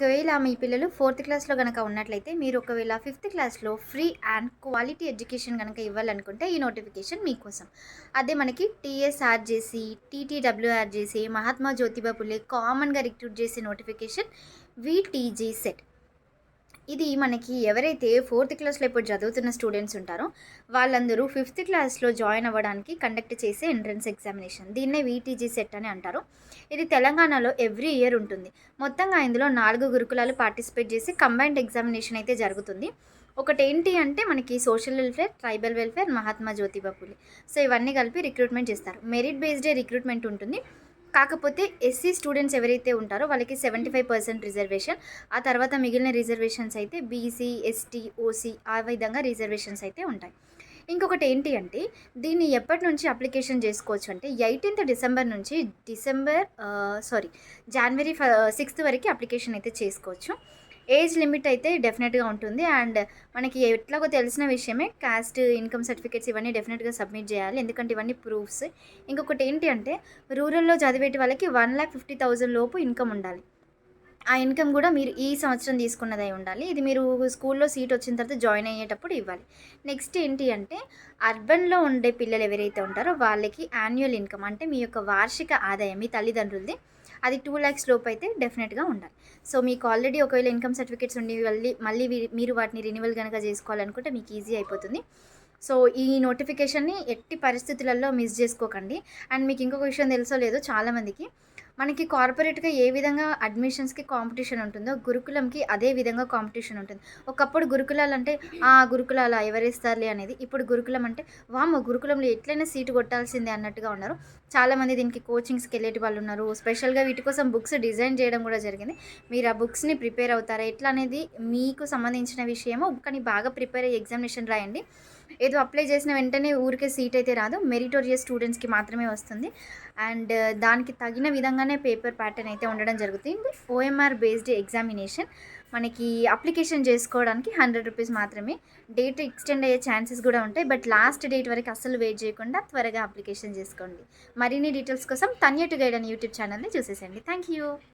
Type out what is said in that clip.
ఒకవేళ మీ పిల్లలు ఫోర్త్ క్లాస్లో కనుక ఉన్నట్లయితే మీరు ఒకవేళ ఫిఫ్త్ క్లాస్లో ఫ్రీ అండ్ క్వాలిటీ ఎడ్యుకేషన్ కనుక ఇవ్వాలనుకుంటే ఈ నోటిఫికేషన్ మీకోసం. అదే మనకి టీఎస్ఆర్జేసీ టీటీడబ్ల్యూఆర్జేసి మహాత్మా జ్యోతిబా పులే కామన్గా రిక్రూట్ చేసే నోటిఫికేషన్ విటీజీ సెట్. ఇది మనకి ఎవరైతే ఫోర్త్ క్లాస్లో ఇప్పుడు చదువుతున్న స్టూడెంట్స్ ఉంటారో వాళ్ళందరూ ఫిఫ్త్ క్లాస్లో జాయిన్ అవ్వడానికి కండక్ట్ చేసే ఎంట్రన్స్ ఎగ్జామినేషన్. దీన్నే వీటీజీ సెట్ అని అంటారు. ఇది తెలంగాణలో ఎవ్రీ ఇయర్ ఉంటుంది. మొత్తంగా ఇందులో నాలుగు గురుకులాలు పార్టిసిపేట్ చేసి కంబైన్డ్ ఎగ్జామినేషన్ అయితే జరుగుతుంది. ఒకటి ఏంటి అంటే మనకి social welfare tribal welfare Mahatma Jyotiba Phule so ఇవన్నీ కలిపి రిక్రూట్మెంట్ చేస్తారు. మెరిట్ బేస్డే రిక్రూట్మెంట్ ఉంటుంది. కాకపోతే ఎస్సీ స్టూడెంట్స్ ఎవరైతే ఉంటారో వాళ్ళకి సెవెంటీ ఫైవ్ పర్సెంట్ రిజర్వేషన్ ఆ తర్వాత మిగిలిన రిజర్వేషన్స్ అయితే బీసీ ఎస్టీ ఓసీ ఆ విధంగా రిజర్వేషన్స్ అయితే ఉంటాయి. ఇంకొకటి ఏంటి అంటే దీన్ని ఎప్పటి నుంచి అప్లికేషన్ చేసుకోవచ్చు అంటే ఎయిటీన్త్ డిసెంబర్ నుంచి డిసెంబర్ సారీ జనవరి సిక్స్త్ వరకు అప్లికేషన్ అయితే చేసుకోవచ్చు. ఏజ్ లిమిట్ అయితే డెఫినెట్గా ఉంటుంది. అండ్ మనకి ఎట్లాగో తెలిసిన విషయమే కాస్ట్ ఇన్కమ్ సర్టిఫికేట్స్ ఇవన్నీ డెఫినెట్గా సబ్మిట్ చేయాలి. ఎందుకంటే ఇవన్నీ ప్రూఫ్స్. ఇంకొకటి ఏంటి అంటే రూరల్లో చదివేటి వాళ్ళకి వన్ ల్యాక్ ఫిఫ్టీ థౌజండ్ లోపు ఇన్కమ్ ఉండాలి. ఆ ఇన్కమ్ కూడా మీరు ఈ సంవత్సరం తీసుకున్నదై ఉండాలి. ఇది మీరు స్కూల్లో సీట్ వచ్చిన తర్వాత జాయిన్ అయ్యేటప్పుడు ఇవ్వాలి. నెక్స్ట్ ఏంటి అంటే అర్బన్లో ఉండే పిల్లలు ఎవరైతే ఉంటారో వాళ్ళకి యాన్యువల్ ఇన్కమ్ అంటే మీ యొక్క వార్షిక ఆదాయం మీ తల్లిదండ్రులది అది టూ ల్యాక్స్ లోపు అయితే డెఫినెట్గా ఉండాలి. సో మీకు ఆల్రెడీ ఒకవేళ ఇన్కమ్ సర్టిఫికేట్స్ ఉండి మళ్ళీ మళ్ళీ మీరు వాటిని రెన్యువల్ కనుక చేసుకోవాలనుకుంటే మీకు ఈజీ అయిపోతుంది. సో ఈ నోటిఫికేషన్ని ఎట్టి పరిస్థితులలో మిస్ చేసుకోకండి. అండ్ మీకు ఇంకొక విషయం తెలుసో లేదో చాలామందికి మనకి కార్పొరేట్గా ఏ విధంగా అడ్మిషన్స్కి కాంపిటీషన్ ఉంటుందో గురుకులంకి అదే విధంగా కాంపిటీషన్ ఉంటుంది. ఒకప్పుడు గురుకులాలు అంటే ఆ గురుకులాల ఎవరేస్తారులే అనేది. ఇప్పుడు గురుకులం అంటే వామ గురుకులంలో ఎట్లయినా సీటు కొట్టాల్సిందే అన్నట్టుగా ఉన్నారు. చాలామంది దీనికి కోచింగ్స్కి వెళ్ళేటి వాళ్ళు ఉన్నారు. స్పెషల్గా వీటి కోసం బుక్స్ డిజైన్ చేయడం కూడా జరిగింది. మీరు ఆ బుక్స్ని ప్రిపేర్ అవుతారా? ఎట్లా అనేది మీకు సంబంధించిన విషయము కానీ బాగా ప్రిపేర్ అయ్యి ఎగ్జామినేషన్ రాయండి. ఏదో అప్లై చేసిన వెంటనే ఊరికే సీట్ అయితే రాదు. మెరిటోరియస్ స్టూడెంట్స్కి మాత్రమే వస్తుంది. అండ్ uh, దానికి తగిన విధంగానే పేపర్ ప్యాటర్న్ అయితే ఉండడం జరుగుతుంది. ఓఎంఆర్ బేస్డ్ ఎగ్జామినేషన్ మనకి అప్లికేషన్ చేసుకోవడానికి హండ్రెడ్ రూపీస్ మాత్రమే. డేట్ ఎక్స్టెండ్ అయ్యే ఛాన్సెస్ కూడా ఉంటాయి. బట్ లాస్ట్ డేట్ వరకు అస్సలు వెయిట్ చేయకుండా త్వరగా అప్లికేషన్ చేసుకోండి. మరిన్ని డీటెయిల్స్ కోసం తన్యటు గైడ్ అని యూట్యూబ్ ఛానల్ని చూసేసండి థ్యాంక్ యూ